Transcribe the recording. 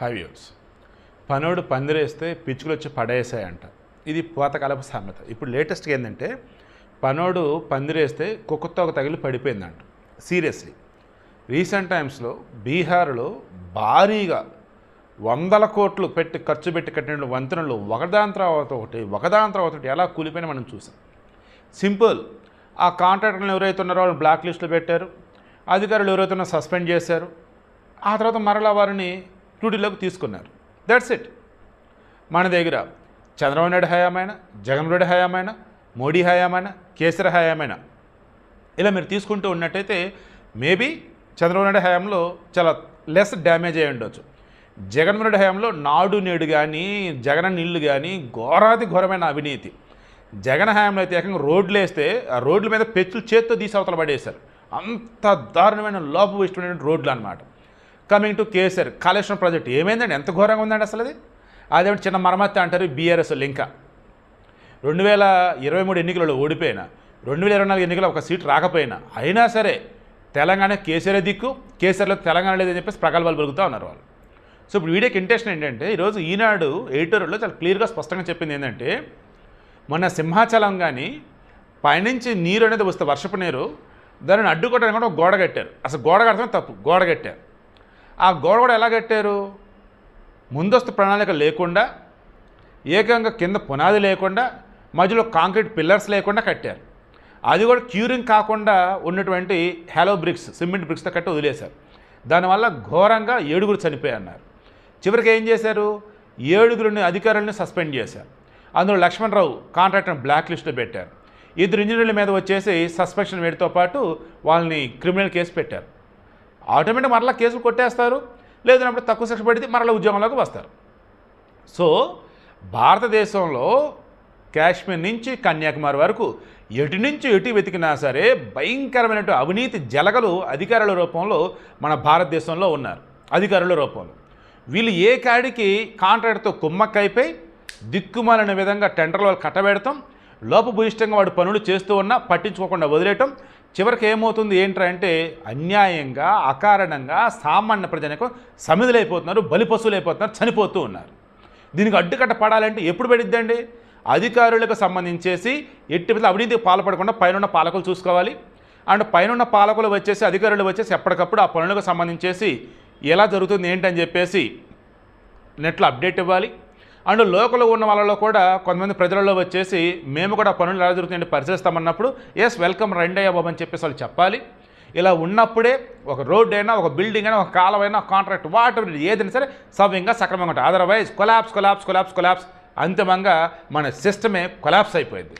హైవ్యూస్ పనోడు పందిరేస్తే పిచ్చుకులు వచ్చి పడేసాయంట. ఇది పూతకాలపు సామెత. ఇప్పుడు లేటెస్ట్గా ఏంటంటే పనోడు పందిరేస్తే కుక్కతో ఒక తగిలి పడిపోయిందంట. సీరియస్లీ రీసెంట్ టైమ్స్లో బీహార్లో భారీగా వందల కోట్లు పెట్టి ఖర్చు పెట్టి కట్టిన వంతెనలు ఒకదాని తర్వాత ఒకటి ఒకదాని తర్వాత ఒకటి ఎలా కూలిపోయినా మనం చూసాం సింపుల్ ఆ కాంట్రాక్టర్లు ఎవరైతే ఉన్నారో వాళ్ళు బ్లాక్ లిస్ట్లో పెట్టారు. అధికారులు ఎవరైతే ఉన్నారో సస్పెండ్ చేశారు. ఆ తర్వాత మరలా వారిని డ్యూటీలోకి తీసుకున్నారు. దట్స్ ఇట్ మన దగ్గర చంద్రబాబు నాయుడు హయామైన జగన్ రెడ్డి హయామైన మోడీ హయామైన కేసరి హయామైన? ఇలా మీరు తీసుకుంటూ ఉన్నట్టయితే మేబీ చంద్రబాబు నాయుడు హయాంలో చాలా లెస్ డ్యామేజ్ అయి ఉండొచ్చు. జగన్మోహన్ రెడ్డి హయాంలో నాడు నేడు కానీ జగన్ నీళ్ళు కానీ ఘోరాతి ఘోరమైన అవినీతి. జగన్ హయాంలో అయితే ఏకంగా రోడ్లు వేస్తే ఆ రోడ్ల మీద పెచ్చులు చేత్తో తీసి అవతల పడేశారు. అంత దారుణమైన లోపు ఇష్టమైన రోడ్లు అనమాట coming to KCR Kaleshwaram project. ఏమైందండి? ఎంత ఘోరంగా ఉందండి అసలు అది? అదేమిటి చిన్న మరమత్త అంటారు బీఆర్ఎస్ ఇంకా రెండు వేల ఇరవై మూడు ఎన్నికలలో ఓడిపోయినా రెండు వేల ఇరవై నాలుగు ఎన్నికల ఒక సీట్ రాకపోయినా అయినా సరే తెలంగాణ కేసీఆర్ దిక్కు కేసీఆర్లో తెలంగాణ లేదని చెప్పేసి ప్రగల్భాలు పలుకుతూ ఉన్నారు వాళ్ళు. సో ఇప్పుడు వీడియోకి ఇంటెన్షన్ ఏంటంటే ఈరోజు ఈనాడు ఎడిటోరియల్లో చాలా క్లియర్గా స్పష్టంగా చెప్పింది ఏంటంటే మొన్న సింహాచలం కానీ పైనుంచి నీరు అనేది వస్తే వర్షపు నీరు దానిని అడ్డుకోవడానికి కూడా ఒక గోడ కట్టారు. అసలు గోడ కడతాం తప్పు గోడ కట్టారు. ఆ గోడ కూడా ఎలా కట్టారు? ముందస్తు ప్రణాళిక లేకుండా ఏకంగా కింద పునాది లేకుండా మధ్యలో కాంక్రీట్ పిల్లర్స్ లేకుండా కట్టారు. అది కూడా క్యూరింగ్ కాకుండా ఉన్నటువంటి హ్యాలో బ్రిక్స్ సిమెంట్ బ్రిక్స్తో కట్టి వదిలేశారు. దానివల్ల ఘోరంగా ఏడుగురు చనిపోయన్నారు చివరికి ఏం చేశారు? ఏడుగురిని అధికారులను సస్పెండ్ చేశారు. అందులో లక్ష్మణరావు కాంట్రాక్టర్ని బ్లాక్ లిస్ట్లో పెట్టారు. ఇద్దరు ఇంజనీర్ల మీద వచ్చేసి సస్పెన్షన్ వేడితో పాటు వాళ్ళని క్రిమినల్ కేసు పెట్టారు. ఆటోమేటిక్ మరలా కేసులు కొట్టేస్తారు లేదన్నప్పుడు తక్కువ శిక్ష పెడితే మరలా ఉద్యోగంలోకి వస్తారు. సో భారతదేశంలో కాశ్మీర్ నుంచి కన్యాకుమారి వరకు ఎటు నుంచి ఎటు వెతికినా సరే భయంకరమైనటువంటి అవినీతి జలగలు అధికారుల రూపంలో మన భారతదేశంలో ఉన్నారు. అధికారుల రూపంలో. వీళ్ళు ఏ కాడికి కాంట్రాక్ట్తో కుమ్మక్కైపోయి దిక్కుమాలిన విధంగా టెండర్లు వాళ్ళు కట్టబెడతాం లోపభూయిష్టంగా వాడు పనులు చేస్తూ ఉన్నా పట్టించుకోకుండా వదిలేయటం చివరికి ఏమవుతుంది? ఏంటంటే అన్యాయంగా అకారణంగా సామాన్య ప్రజలకు సమిధులైపోతున్నారు బలిపశువులైపోతున్నారు చనిపోతూ ఉన్నారు. దీనికి అడ్డుకట్ట పడాలంటే ఎప్పుడు పెడిద్దండి? అధికారులకు సంబంధించేసి ఎట్టి విధంగా అవినీతికి పాల్పడకుండా పైన పాలకులు చూసుకోవాలి. అండ్ పైన పాలకులు వచ్చేసి అధికారులు వచ్చేసి ఎప్పటికప్పుడు ఆ పనులకు సంబంధించేసి ఎలా జరుగుతుంది ఏంటని చెప్పేసి నెట్లో అప్డేట్ ఇవ్వాలి. అండ్ లోకల్లో ఉన్న వాళ్ళలో కూడా కొంతమంది ప్రజలలో వచ్చేసి మేము కూడా పనులు ఎలా జరుగుతుందంటే పరిశీలిస్తామన్నప్పుడు ఎస్ వెల్కమ్ రెండయ్య బాబు అని చెప్పేసి వాళ్ళు చెప్పాలి. ఇలా ఉన్నప్పుడే ఒక రోడ్ అయినా ఒక బిల్డింగ్ అయినా ఒక కాలం అయినా కాంట్రాక్ట్ వాటర్ ఏదైనా సరే సవ్యంగా సక్రమంగా ఉంటుంది. Otherwise collapse collapse collapse collapse అంతిమంగా మన సిస్టమే కొలాప్స్ అయిపోయింది.